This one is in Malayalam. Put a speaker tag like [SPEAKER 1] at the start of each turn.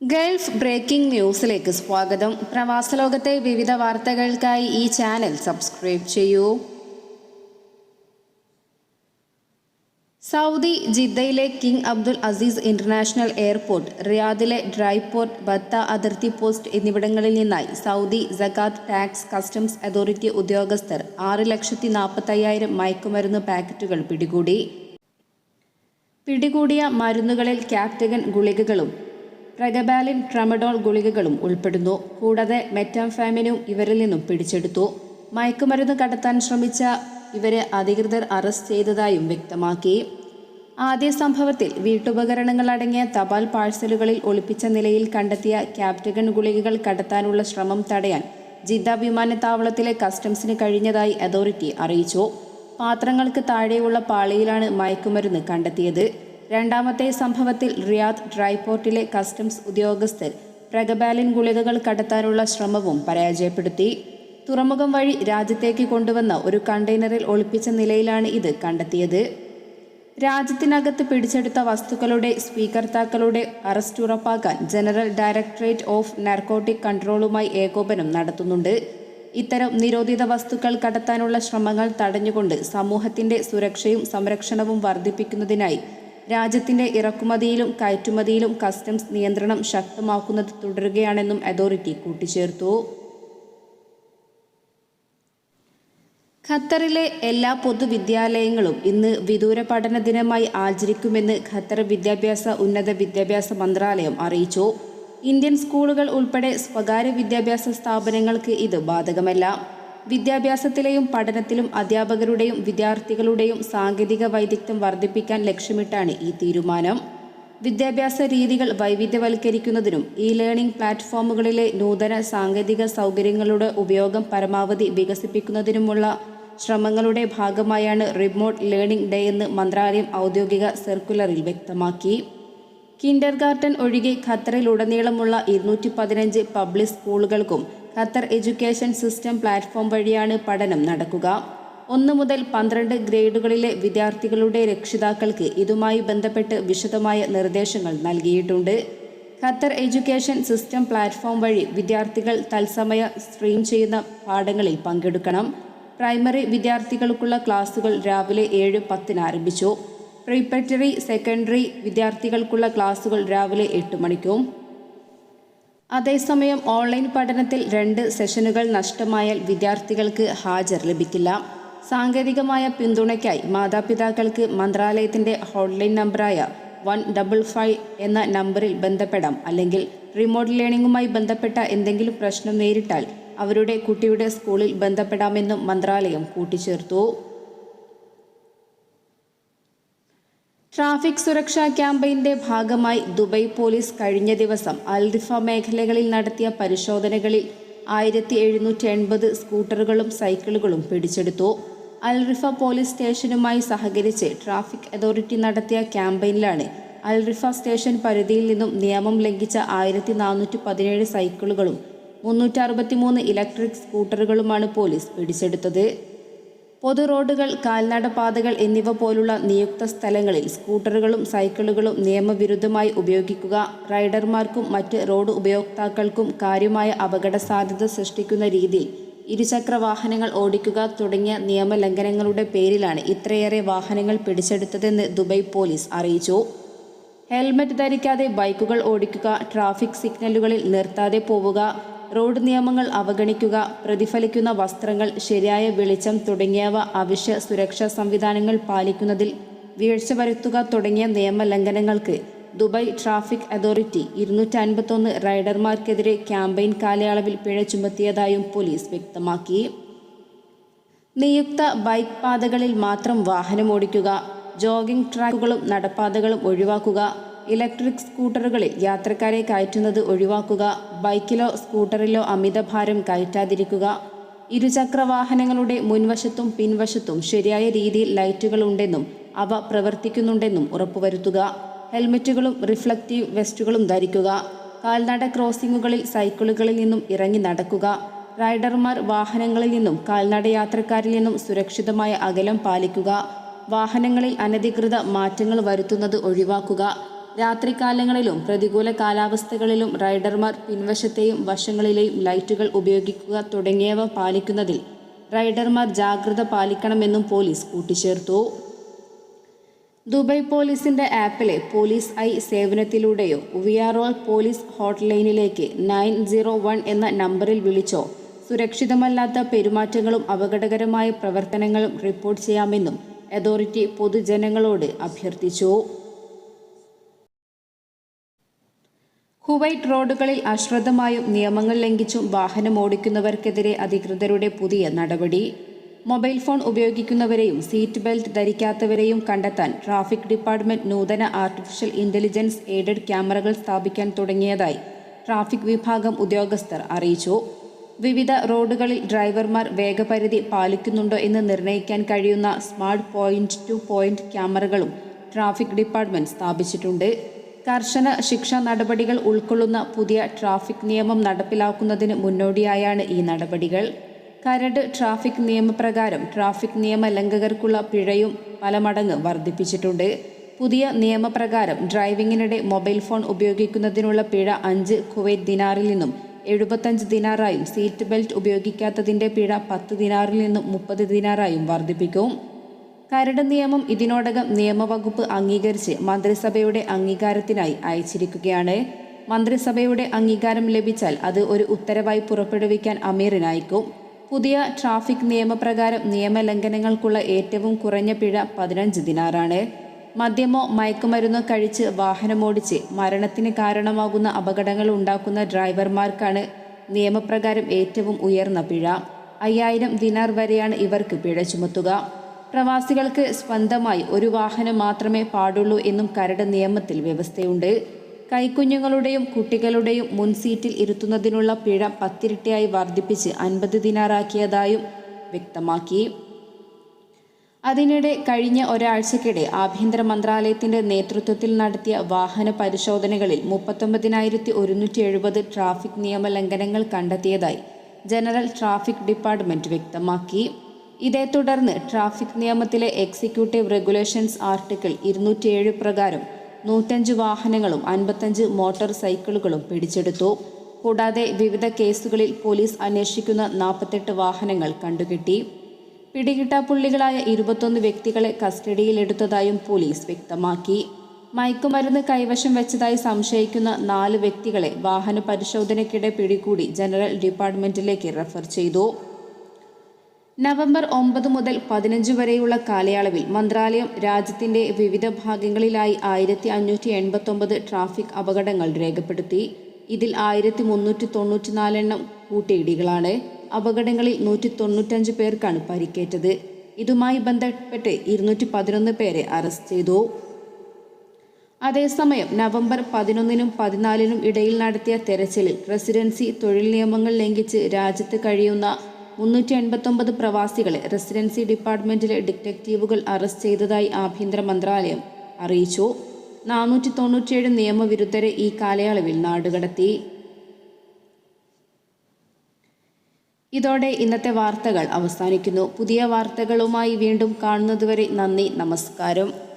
[SPEAKER 1] ഗൾഫ് ബ്രേക്കിംഗ് ന്യൂസിലേക്ക് സ്വാഗതം. പ്രവാസ ലോകത്തെ വിവിധ വാർത്തകൾക്കായി ഈ ചാനൽ സബ്സ്ക്രൈബ് ചെയ്യൂ. സൗദി ജിദ്ദയിലെ King Abdul Aziz International Airport റിയാദിലെ ഡ്രൈപോർട്ട് ബത്ത അതിർത്തി പോസ്റ്റ് എന്നിവിടങ്ങളിൽ നിന്നായി സൗദി ജക്കാത്ത് ടാക്സ് കസ്റ്റംസ് അതോറിറ്റി ഉദ്യോഗസ്ഥർ ആറ് ലക്ഷത്തി നാൽപ്പത്തയ്യായിരം മയക്കുമരുന്ന് പാക്കറ്റുകൾ പിടികൂടി. പിടികൂടിയ മരുന്നുകളിൽ ക്യാപ്റ്റഗൻ ഗുളികകളും പ്രഗബാലിൻ ട്രമഡോൾ ഗുളികകളും ഉൾപ്പെടുന്നു. കൂടാതെ മെറ്റാംഫാമിനും ഇവരിൽ നിന്നും പിടിച്ചെടുത്തു. മയക്കുമരുന്ന് കടത്താൻ ശ്രമിച്ച ഇവരെ അധികൃതർ അറസ്റ്റ് ചെയ്തതായും വ്യക്തമാക്കി. ആദ്യ സംഭവത്തിൽ വീട്ടുപകരണങ്ങൾ അടങ്ങിയ തപാൽ പാഴ്സലുകളിൽ ഒളിപ്പിച്ച നിലയിൽ കണ്ടെത്തിയ ക്യാപ്റ്റഗൺ ഗുളികകൾ കടത്താനുള്ള ശ്രമം തടയാൻ ജിദ്ദ വിമാനത്താവളത്തിലെ കസ്റ്റംസിന് കഴിഞ്ഞതായി അതോറിറ്റി അറിയിച്ചു. പാത്രങ്ങൾക്ക് താഴെയുള്ള പാളിയിലാണ് മയക്കുമരുന്ന് കണ്ടെത്തിയത്. രണ്ടാമത്തെ സംഭവത്തിൽ റിയാദ് ഡ്രൈപോർട്ടിലെ കസ്റ്റംസ് ഉദ്യോഗസ്ഥർ പ്രഗബാലിൻ ഗുളികകൾ കടത്താനുള്ള ശ്രമവും പരാജയപ്പെടുത്തി. തുറമുഖം വഴി രാജ്യത്തേക്ക് കൊണ്ടുവന്ന ഒരു കണ്ടെയ്നറിൽ ഒളിപ്പിച്ച നിലയിലാണ് ഇത് കണ്ടെത്തിയത്. രാജ്യത്തിനകത്ത് പിടിച്ചെടുത്ത വസ്തുക്കളുടെ സ്വീകർത്താക്കളുടെ അറസ്റ്റ് ഉറപ്പാക്കാൻ ജനറൽ ഡയറക്ടറേറ്റ് ഓഫ് നാർക്കോട്ടിക് കൺട്രോളുമായി ഏകോപനം നടത്തുന്നുണ്ട്. ഇത്തരം നിരോധിത വസ്തുക്കൾ കടത്താനുള്ള ശ്രമങ്ങൾ തടഞ്ഞുകൊണ്ട് സമൂഹത്തിന്റെ സുരക്ഷയും സംരക്ഷണവും വർദ്ധിപ്പിക്കുന്നതിനായി രാജ്യത്തിന്റെ ഇറക്കുമതിയിലും കയറ്റുമതിയിലും കസ്റ്റംസ് നിയന്ത്രണം ശക്തമാക്കുന്നത് തുടരുകയാണെന്നും അതോറിറ്റി കൂട്ടിച്ചേർത്തു. ഖത്തറിലെ എല്ലാ പൊതുവിദ്യാലയങ്ങളും ഇന്ന് വിദൂര പഠന ദിനമായി ആചരിക്കുമെന്ന് ഖത്തർ വിദ്യാഭ്യാസ ഉന്നത വിദ്യാഭ്യാസ മന്ത്രാലയം അറിയിച്ചു. ഇന്ത്യൻ സ്കൂളുകൾ ഉൾപ്പെടെ സ്വകാര്യ വിദ്യാഭ്യാസ സ്ഥാപനങ്ങൾക്ക് ഇത് ബാധകമല്ല. വിദ്യാഭ്യാസത്തിലെയും പഠനത്തിലും അധ്യാപകരുടെയും വിദ്യാർത്ഥികളുടെയും സാങ്കേതിക വൈദഗ്ധ്യം വർദ്ധിപ്പിക്കാൻ ലക്ഷ്യമിട്ടാണ് ഈ തീരുമാനം. വിദ്യാഭ്യാസ രീതികൾ വൈവിധ്യവൽക്കരിക്കുന്നതിനും ഇ ലേണിംഗ് പ്ലാറ്റ്ഫോമുകളിലെ നൂതന സാങ്കേതിക സൗകര്യങ്ങളുടെ ഉപയോഗം പരമാവധി വികസിപ്പിക്കുന്നതിനുമുള്ള ശ്രമങ്ങളുടെ ഭാഗമായാണ് റിമോട്ട് ലേണിംഗ് ഡേ എന്ന് മന്ത്രാലയം ഔദ്യോഗിക സർക്കുലറിൽ വ്യക്തമാക്കി. കിൻഡർ ഗാർട്ടൻ ഒഴികെ ഖത്തറിലുടനീളമുള്ള ഇരുന്നൂറ്റി പതിനഞ്ച് പബ്ലിക് സ്കൂളുകൾക്കും ഖത്തർ എഡ്യൂക്കേഷൻ സിസ്റ്റം പ്ലാറ്റ്ഫോം വഴിയാണ് പഠനം നടക്കുക. ഒന്ന് മുതൽ പന്ത്രണ്ട് ഗ്രേഡുകളിലെ വിദ്യാർത്ഥികളുടെ രക്ഷിതാക്കൾക്ക് ഇതുമായി ബന്ധപ്പെട്ട് വിശദമായ നിർദ്ദേശങ്ങൾ നൽകിയിട്ടുണ്ട്. ഖത്തർ എഡ്യൂക്കേഷൻ സിസ്റ്റം പ്ലാറ്റ്ഫോം വഴി വിദ്യാർത്ഥികൾ തത്സമയ സ്ട്രീം ചെയ്യുന്ന പാഠങ്ങളിൽ പങ്കെടുക്കണം. പ്രൈമറി വിദ്യാർത്ഥികൾക്കുള്ള ക്ലാസുകൾ രാവിലെ ഏഴ് പത്തിന് ആരംഭിച്ചു. പ്രീപെറ്ററി സെക്കൻഡറി വിദ്യാർത്ഥികൾക്കുള്ള ക്ലാസുകൾ രാവിലെ എട്ട് മണിക്കും. അതേസമയം ഓൺലൈൻ പഠനത്തിൽ രണ്ട് സെഷനുകൾ നഷ്ടമായാൽ വിദ്യാർത്ഥികൾക്ക് ഹാജർ ലഭിക്കില്ല. സാങ്കേതികമായ പിന്തുണയ്ക്കായി മാതാപിതാക്കൾക്ക് മന്ത്രാലയത്തിന്റെ ഹോട്ട്ലൈൻ നമ്പറായ വൺ ഡബിൾ ഫൈവ് എന്ന നമ്പറിൽ ബന്ധപ്പെടാം. അല്ലെങ്കിൽ റിമോട്ട് ലേണിംഗുമായി ബന്ധപ്പെട്ട എന്തെങ്കിലും പ്രശ്നം നേരിട്ടാൽ അവരുടെ കുട്ടിയുടെ സ്കൂളിൽ ബന്ധപ്പെടാമെന്നും മന്ത്രാലയം കൂട്ടിച്ചേർത്തു. ട്രാഫിക് സുരക്ഷാ ക്യാമ്പയിന്റെ ഭാഗമായി ദുബൈ പോലീസ് കഴിഞ്ഞ ദിവസം അൽറിഫ മേഖലകളിൽ നടത്തിയ പരിശോധനകളിൽ ആയിരത്തി എഴുന്നൂറ്റി എൺപത് സ്കൂട്ടറുകളും സൈക്കിളുകളും പിടിച്ചെടുത്തു. അൽറിഫ പോലീസ് സ്റ്റേഷനുമായി സഹകരിച്ച് ട്രാഫിക് അതോറിറ്റി നടത്തിയ ക്യാമ്പയിനിലാണ് അൽറിഫ സ്റ്റേഷൻ പരിധിയിൽ നിന്നും നിയമം ലംഘിച്ച ആയിരത്തി നാനൂറ്റി പതിനേഴ് സൈക്കിളുകളും മുന്നൂറ്റി അറുപത്തിമൂന്ന് ഇലക്ട്രിക് സ്കൂട്ടറുകളുമാണ് പോലീസ് പിടിച്ചെടുത്തത്. പൊതു റോഡുകൾ കാൽനട പാതകൾ എന്നിവ പോലുള്ള നിയുക്ത സ്ഥലങ്ങളിൽ സ്കൂട്ടറുകളും സൈക്കിളുകളും നിയമവിരുദ്ധമായി ഉപയോഗിക്കുക റൈഡർമാർക്കും മറ്റ് റോഡ് ഉപയോക്താക്കൾക്കും കാര്യമായ അപകട സാധ്യത സൃഷ്ടിക്കുന്ന രീതിയിൽ ഇരുചക്ര വാഹനങ്ങൾ ഓടിക്കുക തുടങ്ങിയ നിയമലംഘനങ്ങളുടെ പേരിലാണ് ഇത്രയേറെ വാഹനങ്ങൾ പിടിച്ചെടുത്തതെന്ന് ദുബൈ പോലീസ് അറിയിച്ചു. ഹെൽമറ്റ് ധരിക്കാതെ ബൈക്കുകൾ ഓടിക്കുക ട്രാഫിക് സിഗ്നലുകളിൽ നിർത്താതെ പോവുക റോഡ് നിയമങ്ങൾ അവഗണിക്കുക പ്രതിഫലിക്കുന്ന വസ്ത്രങ്ങൾ ശരിയായ വെളിച്ചം തുടങ്ങിയവ അവശ്യ സുരക്ഷാ സംവിധാനങ്ങൾ പാലിക്കുന്നതിൽ വീഴ്ച വരുത്തുക തുടങ്ങിയ നിയമലംഘനങ്ങൾക്ക് ദുബായ് ട്രാഫിക് അതോറിറ്റി ഇരുന്നൂറ്റി അൻപത്തൊന്ന് റൈഡർമാർക്കെതിരെ ക്യാമ്പയിൻ കാലയളവിൽ പിഴ ചുമത്തിയതായും പോലീസ് വ്യക്തമാക്കി. നിയുക്ത ബൈക്ക് പാതകളിൽ മാത്രം വാഹനം ഓടിക്കുക ജോഗിംഗ് ട്രാക്കുകളും നടപ്പാതകളും ഒഴിവാക്കുക ഇലക്ട്രിക് സ്കൂട്ടറുകളിൽ യാത്രക്കാരെ കയറ്റുന്നത് ഒഴിവാക്കുക ബൈക്കിലോ സ്കൂട്ടറിലോ അമിതഭാരം കയറ്റാതിരിക്കുക ഇരുചക്ര വാഹനങ്ങളുടെ മുൻവശത്തും പിൻവശത്തും ശരിയായ രീതിയിൽ ലൈറ്റുകൾ ഉണ്ടെന്നും അവ പ്രവർത്തിക്കുന്നുണ്ടെന്നും ഉറപ്പുവരുത്തുക ഹെൽമറ്റുകളും റിഫ്ലക്റ്റീവ് വെസ്റ്റുകളും ധരിക്കുക കാൽനട ക്രോസിംഗുകളിൽ സൈക്കിളുകളിൽ നിന്നും ഇറങ്ങി നടക്കുക റൈഡർമാർ വാഹനങ്ങളിൽ നിന്നും കാൽനട യാത്രക്കാരിൽ നിന്നും സുരക്ഷിതമായ അകലം പാലിക്കുക വാഹനങ്ങളിൽ അനധികൃത മാറ്റങ്ങൾ വരുത്തുന്നത് ഒഴിവാക്കുക രാത്രികാലങ്ങളിലും പ്രതികൂല കാലാവസ്ഥകളിലും റൈഡർമാർ പിൻവശത്തെയും വശങ്ങളിലെയും ലൈറ്റുകൾ ഉപയോഗിക്കുക തുടങ്ങിയവ പാലിക്കുന്നതിൽ റൈഡർമാർ ജാഗ്രത പാലിക്കണമെന്നും പോലീസ് കൂട്ടിച്ചേർത്തു. ദുബായ് പോലീസിന്റെ ആപ്പിലെ പോലീസ് ഐ സേവനത്തിലൂടെയോ വി ആർ ഓൾ പോലീസ് ഹോട്ട്ലൈനിലേക്ക് നയൻ സീറോ വൺ എന്ന നമ്പറിൽ വിളിച്ചോ സുരക്ഷിതമല്ലാത്ത പെരുമാറ്റങ്ങളും അപകടകരമായ പ്രവർത്തനങ്ങളും റിപ്പോർട്ട് ചെയ്യാമെന്നും അതോറിറ്റി പൊതുജനങ്ങളോട് അഭ്യർത്ഥിച്ചു. കുവൈറ്റ് റോഡുകളിൽ അശ്രദ്ധമായും നിയമങ്ങൾ ലംഘിച്ചും വാഹനം ഓടിക്കുന്നവർക്കെതിരെ അധികൃതരുടെ പുതിയ നടപടി. മൊബൈൽ ഫോൺ ഉപയോഗിക്കുന്നവരെയും സീറ്റ് ബെൽറ്റ് ധരിക്കാത്തവരെയും കണ്ടെത്താൻ ട്രാഫിക് ഡിപ്പാർട്ട്മെന്റ് നൂതന ആർട്ടിഫിഷ്യൽ ഇന്റലിജൻസ് എയ്ഡഡ് ക്യാമറകൾ സ്ഥാപിക്കാൻ തുടങ്ങിയതായി ട്രാഫിക് വിഭാഗം ഉദ്യോഗസ്ഥർ അറിയിച്ചു. വിവിധ റോഡുകളിൽ ഡ്രൈവർമാർ വേഗപരിധി പാലിക്കുന്നുണ്ടോ എന്ന് നിർണയിക്കാൻ കഴിയുന്ന സ്മാർട്ട് പോയിന്റ് ടു പോയിന്റ് ക്യാമറകളും ട്രാഫിക് ഡിപ്പാർട്ട്മെന്റ് സ്ഥാപിച്ചിട്ടുണ്ട്. കർശന ശിക്ഷ നടപടികൾ ഉൾക്കൊള്ളുന്ന പുതിയ ട്രാഫിക് നിയമം നടപ്പിലാക്കുന്നതിന് മുന്നോടിയായാണ് ഈ നടപടികൾ. കരട് ട്രാഫിക് നിയമപ്രകാരം ട്രാഫിക് നിയമ ലംഘകർക്കുള്ള പിഴയും പല മടങ്ങ് വർദ്ധിപ്പിച്ചിട്ടുണ്ട്. പുതിയ നിയമപ്രകാരം ഡ്രൈവിംഗിനിടെ മൊബൈൽ ഫോൺ ഉപയോഗിക്കുന്നതിനുള്ള പിഴ അഞ്ച് കുവൈറ്റ് ദിനാറിൽ നിന്നും എഴുപത്തഞ്ച് ദിനാറായും സീറ്റ് ബെൽറ്റ് ഉപയോഗിക്കാത്തതിന്റെ പിഴ പത്ത് ദിനാറിൽ നിന്നും മുപ്പത് ദിനാറായും വർദ്ധിപ്പിക്കും. കരട് നിയമം ഇതിനോടകം നിയമവകുപ്പ് അംഗീകരിച്ച് മന്ത്രിസഭയുടെ അംഗീകാരത്തിനായി അയച്ചിരിക്കുകയാണ്. മന്ത്രിസഭയുടെ അംഗീകാരം ലഭിച്ചാൽ അത് ഒരു ഉത്തരവായി പുറപ്പെടുവിക്കാൻ അമീറിനായിക്കും. പുതിയ ട്രാഫിക് നിയമപ്രകാരം നിയമലംഘനങ്ങൾക്കുള്ള ഏറ്റവും കുറഞ്ഞ പിഴ പതിനഞ്ച് ദിനാറാണ്. മദ്യമോ മയക്കുമരുന്നോ കഴിച്ച് വാഹനമോടിച്ച് മരണത്തിന് കാരണമാകുന്ന അപകടങ്ങൾ ഉണ്ടാക്കുന്ന ഡ്രൈവർമാർക്കാണ് നിയമപ്രകാരം ഏറ്റവും ഉയർന്ന പിഴ. അയ്യായിരം ദിനാർ വരെയാണ് ഇവർക്ക് പിഴ ചുമത്തുക. പ്രവാസികൾക്ക് സ്വന്തമായി ഒരു വാഹനം മാത്രമേ പാടുള്ളൂ എന്നും കരട് നിയമത്തിൽ വ്യവസ്ഥയുണ്ട്. കൈക്കുഞ്ഞുങ്ങളുടെയും കുട്ടികളുടെയും മുൻസീറ്റിൽ ഇരുത്തുന്നതിനുള്ള പിഴ പത്തിരട്ടിയായി വർദ്ധിപ്പിച്ച് അൻപത് ദിനാറാക്കിയതായും വ്യക്തമാക്കി. അതിനിടെ കഴിഞ്ഞ ഒരാഴ്ചക്കിടെ ആഭ്യന്തര മന്ത്രാലയത്തിന്റെ നേതൃത്വത്തിൽ നടത്തിയ വാഹന പരിശോധനകളിൽ മുപ്പത്തൊമ്പതിനായിരത്തി ഒരുന്നൂറ്റി എഴുപത് ട്രാഫിക് നിയമലംഘനങ്ങൾ കണ്ടെത്തിയതായി ജനറൽ ട്രാഫിക് ഡിപ്പാർട്ട്മെന്റ് വ്യക്തമാക്കി. ഇതേ തുടർന്ന് ട്രാഫിക് നിയമത്തിലെ എക്സിക്യൂട്ടീവ് റെഗുലേഷൻസ് ആർട്ടിക്കിൾ ഇരുന്നൂറ്റിയേഴ് പ്രകാരം നൂറ്റഞ്ച് വാഹനങ്ങളും അൻപത്തഞ്ച് മോട്ടോർ സൈക്കിളുകളും പിടിച്ചെടുത്തു. കൂടാതെ വിവിധ കേസുകളിൽ പോലീസ് അന്വേഷിക്കുന്ന നാൽപ്പത്തെട്ട് വാഹനങ്ങൾ കണ്ടുകിട്ടി. പിടികിട്ടാപ്പുള്ളികളായ ഇരുപത്തൊന്ന് വ്യക്തികളെ കസ്റ്റഡിയിലെടുത്തതായും പോലീസ് വ്യക്തമാക്കി. മയക്കുമരുന്ന് കൈവശം വെച്ചതായി സംശയിക്കുന്ന നാല് വ്യക്തികളെ വാഹന പരിശോധനയ്ക്കിടെ പിടികൂടി ജനറൽ ഡിപ്പാർട്ട്മെന്റിലേക്ക് റെഫർ ചെയ്തു. നവംബർ ഒമ്പത് മുതൽ പതിനഞ്ച് വരെയുള്ള കാലയളവിൽ മന്ത്രാലയം രാജ്യത്തിന്റെ വിവിധ ഭാഗങ്ങളിലായി ആയിരത്തി അഞ്ഞൂറ്റി എൺപത്തൊമ്പത് ട്രാഫിക് അപകടങ്ങൾ രേഖപ്പെടുത്തി. ഇതിൽ ആയിരത്തി മുന്നൂറ്റി തൊണ്ണൂറ്റിനാലെണ്ണം കൂട്ടിയിടികളാണ്. അപകടങ്ങളിൽ നൂറ്റി തൊണ്ണൂറ്റഞ്ച് പേർക്കാണ് പരിക്കേറ്റത്. ഇതുമായി ബന്ധപ്പെട്ട് ഇരുന്നൂറ്റി പതിനൊന്ന് പേരെ അറസ്റ്റ് ചെയ്തു. അതേസമയം നവംബർ പതിനൊന്നിനും പതിനാലിനും ഇടയിൽ നടത്തിയ തെരച്ചിലിൽ റെസിഡൻസി തൊഴിൽ നിയമങ്ങൾ ലംഘിച്ച് രാജ്യത്ത് കഴിയുന്ന മുന്നൂറ്റി എൺപത്തൊമ്പത് പ്രവാസികളെ റെസിഡൻസി ഡിപ്പാർട്ട്മെന്റിലെ ഡിറ്റക്റ്റീവുകൾ അറസ്റ്റ് ചെയ്തതായി ആഭ്യന്തര മന്ത്രാലയം അറിയിച്ചു. നാനൂറ്റി തൊണ്ണൂറ്റിയേഴ് നിയമവിരുദ്ധരെ ഈ കാലയളവിൽ നാടുകടത്തി. ഇതോടെ ഇന്നത്തെ വാർത്തകൾ അവസാനിക്കുന്നു. പുതിയ വാർത്തകളുമായി വീണ്ടും കാണുന്നതുവരെ നന്ദി നമസ്കാരം.